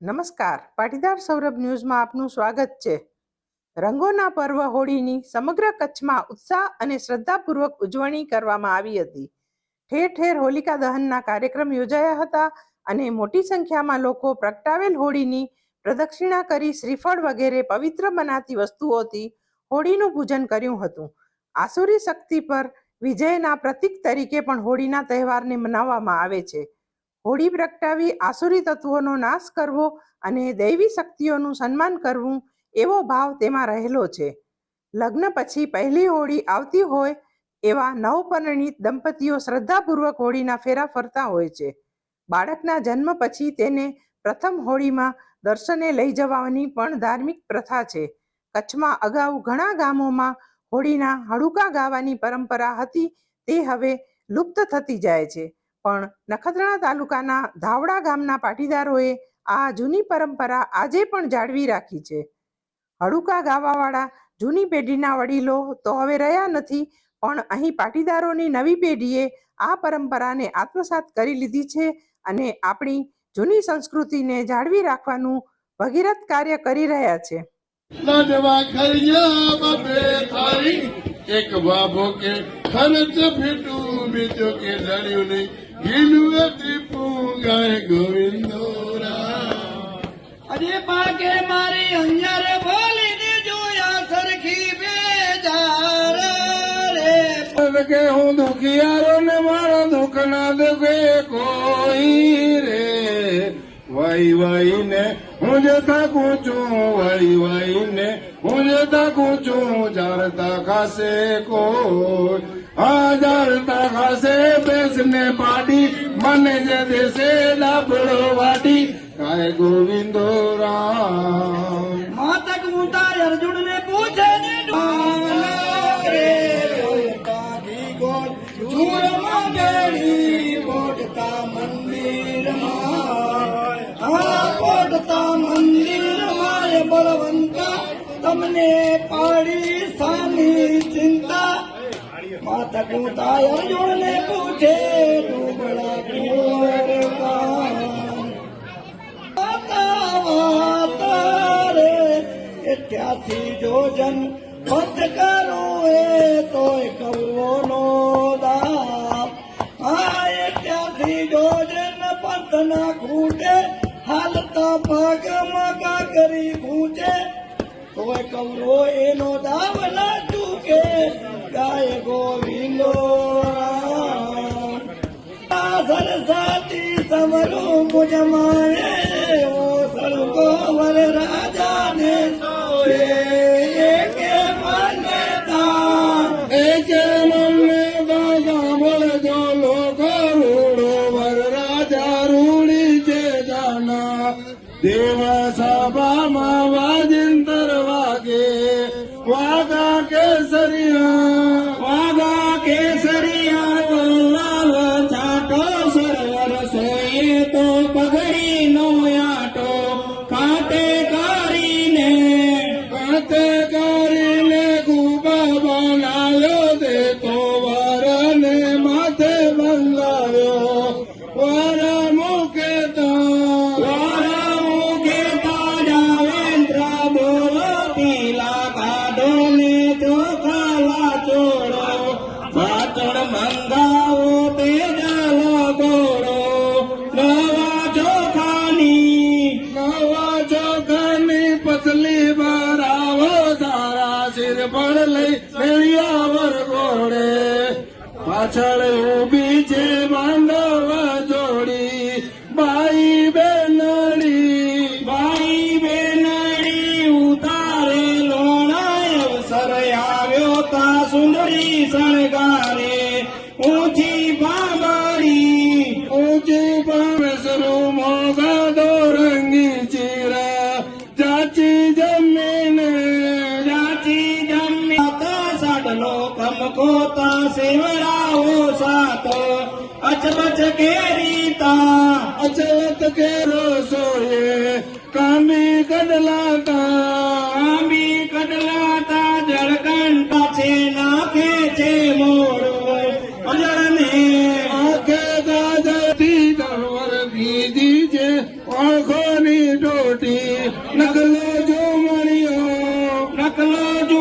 નમસ્કાર. પાટીદાર સૌરભ ન્યૂઝમાં આપનું સ્વાગત છે. રંગોના પર્વ હોળીની સમગ્ર કચ્છમાં ઉત્સાહ અને શ્રદ્ધાપૂર્વક ઉજવણી કરવામાં આવી હતી. ઠેર ઠેર હોલિકા દહનના કાર્યક્રમ યોજાયા હતા અને મોટી સંખ્યામાં લોકો પ્રગટાવેલ હોળીની પ્રદક્ષિણા કરી શ્રીફળ વગેરે પવિત્ર મનાતી વસ્તુઓથી હોળીનું પૂજન કર્યું હતું. આસુરી શક્તિ પર વિજયના પ્રતીક તરીકે પણ હોળીના તહેવારને મનાવવામાં આવે છે. હોળી પ્રગટાવી આસુરી તત્વોનો નાશ કરવો અને દૈવી શક્તિઓનું સન્માન કરવું એવો ભાવ તેમાં રહેલો છે. લગ્ન પછી પહેલી હોળી આવતી હોય એવા નવપરિણીત દંપતીઓ શ્રદ્ધાપૂર્વક હોળીના ફેરા ફરતા હોય છે. બાળકના જન્મ પછી તેને પ્રથમ હોળીમાં દર્શને લઈ જવાની પણ ધાર્મિક પ્રથા છે. કચ્છમાં અગાઉ ઘણા ગામોમાં હોળીના હડુકા ગાવાની પરંપરા હતી તે હવે લુપ્ત થતી જાય છે. પણ નખત્રાણા તાલુકાના ધાવડા ગામના પાટીદારોએ આ જૂની પરંપરા આજે પણ જાળવી રાખી છે. હડુકા ગાવાવાળા જૂની પેઢીના વડીલો તો હવે રહ્યા નથી, પણ અહીં પાટીદારોની નવી પેઢીએ આ પરંપરાને આત્મસાત કરી લીધી છે અને આપણી જૂની સંસ્કૃતિને જાળવી રાખવાનું ભગીરથ કાર્ય કરી રહ્યા છે. એક બાબો કે ખર્ચ ફીટું બીજો કે ડળ્યું નહીં. ગીલું ત્રિપું ગાય ગોવિંદો અરે પાકે મારી અંજાર બોલી જોયા સરખી બેજાર રે. કે હું દુખિયારો ને મારો દુઃખ ના દુખે કોઈ રે. વહી વાઈ ને હું જે થાકું છું વાઈ વાઈ ને હું જે થાકું છું જાણતા ખાશે કોઈ. આ જાણતા ખાસે બેસને પાડી, મને જે દેશે લાભડો વાટી. કાય ગોવિંદો માતક મુતા અર્જુન ને પૂછે ને મંદિરમાં મંદિરમાં બળવંતા તમને પાડી માતા કુતા અર્જુન ને પૂછે ડુબળા કુંવર કા માતા માતા રે એઠ્યાસી જોજન પથ કરું એ તોય કરવો નો દાપ આ એઠ્યાસી જોજન પથ ના ખૂટે? હાલતા પગ મગા કરી ખૂટે. તોય કૌરવો એનો દાવ ના ચૂકે ગાય ગોવિંદો રામ આ સરસાતી સમરું મુજ મારે ઓ સળગો વર રાજાને સોએ કે મને દાન એકે મને દાદા મળજો લોકો રૂડો વર રાજા રૂડી છે જાના દેવ સભામાં Krishna પાછળ ઊભી છે જોડી. બાઈ બેનડી બાઈ બેનડી ઉતારે લોણાય અવસર આવ્યો તા સુંદરી શણગારે. ઊંચી બાબરી, ઊંચી પામેસરું મોગા રંગી ચીરા. ચાચી જમીને તનો કમકોતા સેવરાઓ સાતો અચબચ કેરીતા અચલત કેરો સોયે કામી કડલાતા કામી કડલાતા જળકંઠા છે નાખે છે મોડું અજળને આખે ગાજતી દરવર દીધી છે ઓળખોની ટોટી નકલો જો મળ્યો નકલો જો